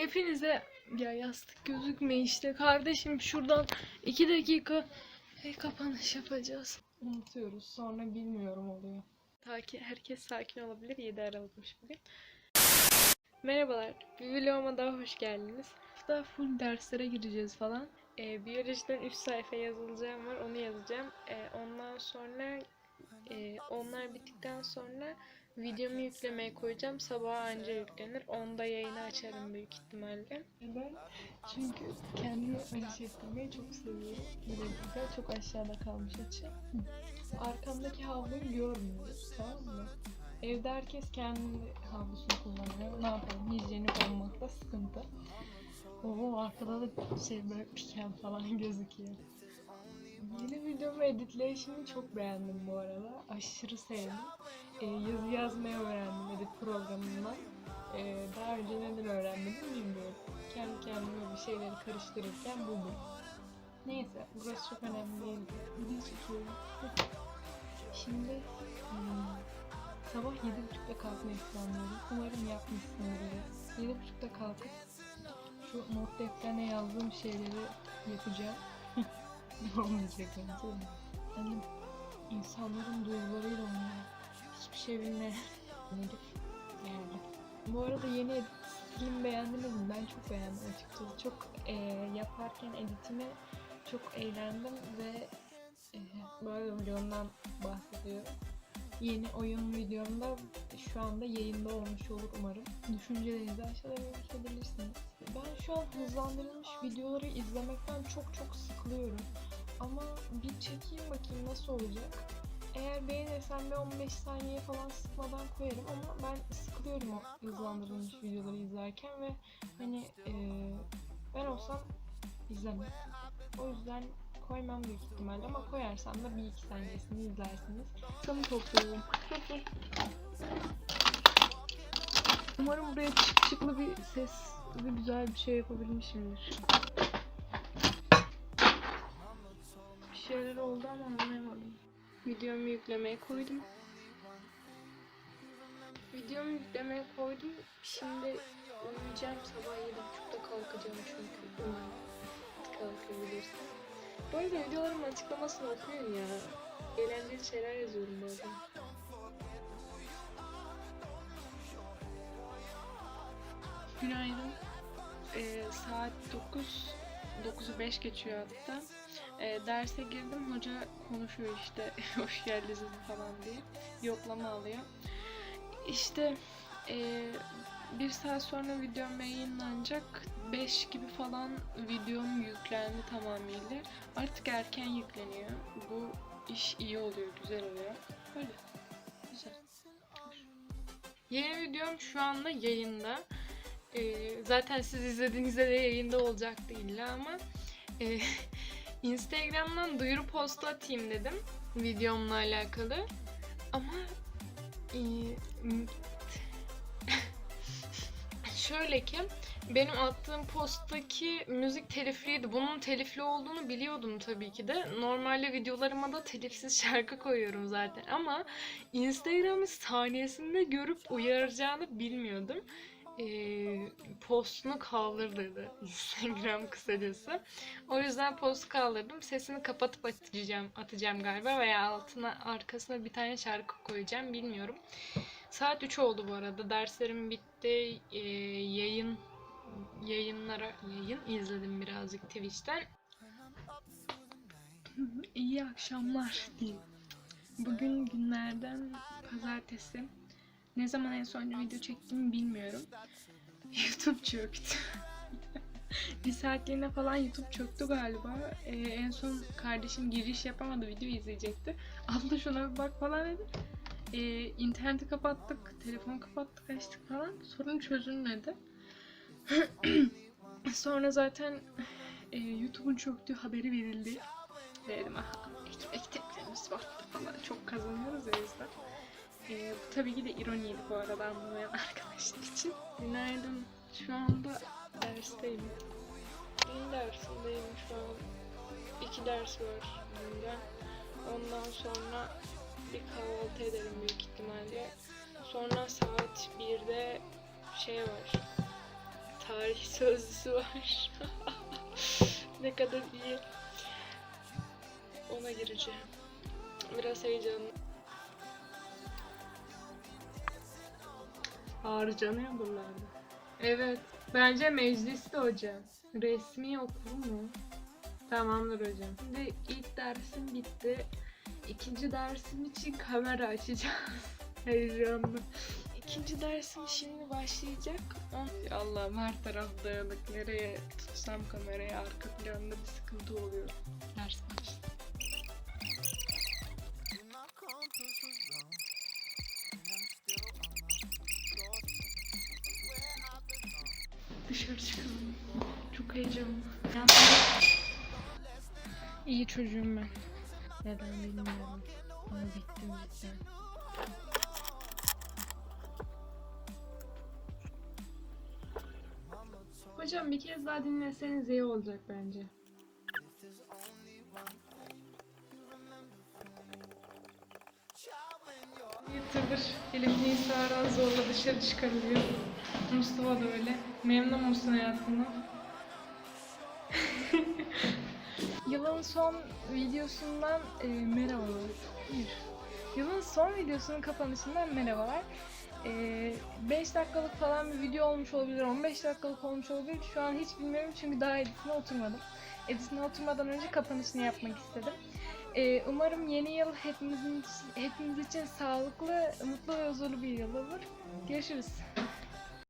Hepinize ya yastık gözükme işte kardeşim şuradan iki dakika e, kapanış yapacağız. Unutuyoruz sonra bilmiyorum oluyor. Ta ki herkes sakin olabilir 7 Aralık'mış bugün. Merhabalar, bir vloguma daha hoş geldiniz. Hafta full derslere gireceğiz falan. Ee, biyolojiden 3 sayfa yazılacağım var, onu yazacağım. Ee, ondan sonra e, onlar bittikten sonra videomu yüklemeye koyacağım. Sabah anca yüklenir. Onda yayını açarım büyük ihtimalle. Ben çünkü kendimi çektirmeyi çok seviyorum. Bileklikler çok aşağıda kalmış açı. Arkamdaki havluyu görmüyoruz tamam mı? Evde herkes kendi havlusunu kullanıyor. Ne yapalım? Hijyenik olmakta sıkıntı. Oo arkada da şey böyle piken falan gözüküyor. Videomu editleyişini çok beğendim bu arada. Aşırı sevdim. Ee, yazı yazmayı öğrendim edit programından. Ee, daha önce neden öğrenmedim bilmiyorum. Kendi kendime bir şeyleri karıştırırken buldum. Neyse burası çok önemli değil. Şimdi hmm, sabah 7.30'da kalkmayı planlıyorum. Umarım yapmışsındır. 7.30'da kalkıp şu not defterine yazdığım şeyleri yapacağım. Olmayacak bence de. İnsanların duygularıyla oynuyor. Hiçbir şey bilmeyen geldi. Bu arada yeni stilimi beğendiniz mi? Ben çok beğendim açıkçası. Çok e, yaparken editimi çok eğlendim ve e, böyle vlogumdan bahsediyorum. Yeni oyun videomda şu anda yayında olmuş olur umarım. Düşüncelerinizi aşağıda yazabilirsiniz. Ben şu an hızlandırılmış videoları izlemekten çok çok sıkılıyorum. Ama bir çekeyim bakayım nasıl olacak. Eğer beğenirsem bir 15 saniye falan sıkmadan koyarım ama ben sıkılıyorum o hızlandırılmış videoları izlerken ve hani eee, ben olsam izlemem. O yüzden koymam büyük ihtimalle ama koyarsam da bir iki saniyesini izlersiniz. Çamı topluyorum. Umarım buraya çık bir ses ve güzel bir şey yapabilmişimdir. Ama anlayamadım. Videomu yüklemeye koydum. Videomu yüklemeye koydum. Şimdi uyuyacağım. Sabah 7.30'da kalkacağım çünkü. Umarım kalkabilirsem. Bu arada videolarımın açıklamasını okuyun ya. Eğlenceli şeyler yazıyorum bazen. Günaydın. Ee, saat 9, 9'u 5 geçiyor hatta. Ee, derse girdim, hoca konuşuyor işte hoş geldiniz falan diye. Yoklama alıyor. İşte ee, bir saat sonra videom yayınlanacak. 5 gibi falan videom yüklendi tamamıyla. Artık erken yükleniyor. Bu iş iyi oluyor, güzel oluyor. Böyle. Güzel. Yeni videom şu anda yayında. Ee, zaten siz izlediğinizde de yayında olacaktı illa ama e, Instagram'dan duyuru postu atayım dedim videomla alakalı. Ama e, şöyle ki benim attığım posttaki müzik telifliydi. Bunun telifli olduğunu biliyordum tabii ki de. Normalde videolarıma da telifsiz şarkı koyuyorum zaten ama Instagram'ı saniyesinde görüp uyaracağını bilmiyordum. Ee, postunu kaldır dedi Instagram kısacası. O yüzden postu kaldırdım. Sesini kapatıp atacağım, atacağım galiba veya altına arkasına bir tane şarkı koyacağım bilmiyorum. Saat 3 oldu bu arada. Derslerim bitti. Ee, yayın yayınlara yayın izledim birazcık Twitch'ten. İyi akşamlar diyeyim. Bugün günlerden pazartesi. Ne zaman en son video çektiğimi bilmiyorum. YouTube çöktü. bir saatliğine falan YouTube çöktü galiba. Ee, en son kardeşim giriş yapamadı video izleyecekti. Abla şuna bir bak falan dedi. Ee, interneti kapattık, telefonu kapattık, açtık falan. Sorun çözülmedi. Sonra zaten e, YouTube'un çöktüğü haberi verildi. Dedim aha ekmek tepkilerimiz battı falan. Çok kazanıyoruz ya yüzden. E, bu tabii ki de ironiydi bu arada anlamayan arkadaşlar için. Günaydın. Şu anda dersteyim. Din dersindeyim şu an. İki ders var bugün. Ondan sonra bir kahvaltı ederim büyük ihtimalle. Sonra saat 1'de şey var tarih sözlüsü var. ne kadar iyi. Ona gireceğim. Biraz heyecanlı. Harcanıyor buralarda. Evet. Bence mecliste hocam. Resmi okul mu? Tamamdır hocam. Şimdi ilk dersim bitti. İkinci dersim için kamera açacağız. Heyecanlı. İkinci dersim şimdi başlayacak. Ah, Allah'ım her taraf dağınık. Nereye tutsam kamerayı arka planda bir sıkıntı oluyor. Ders başladı. Dışarı çıkalım. Çok heyecanlı. İyi çocuğum ben. Neden bilmiyorum. Ama bittim cidden. Hocam bir kez daha dinleseniz iyi olacak bence. Yatırdır. Elif Nisa'dan zorla dışarı çıkarılıyor. Mustafa da öyle. Memnun musun hayatından? Yılın son videosundan e, merhabalar. Hayır. Yılın son videosunun kapanışından merhabalar. 5 dakikalık falan bir video olmuş olabilir, 15 dakikalık olmuş olabilir. Şu an hiç bilmiyorum çünkü daha editine oturmadım. Editine oturmadan önce kapanışını yapmak istedim. E, umarım yeni yıl hepimizin hepimiz için sağlıklı, mutlu ve huzurlu bir yıl olur. Görüşürüz.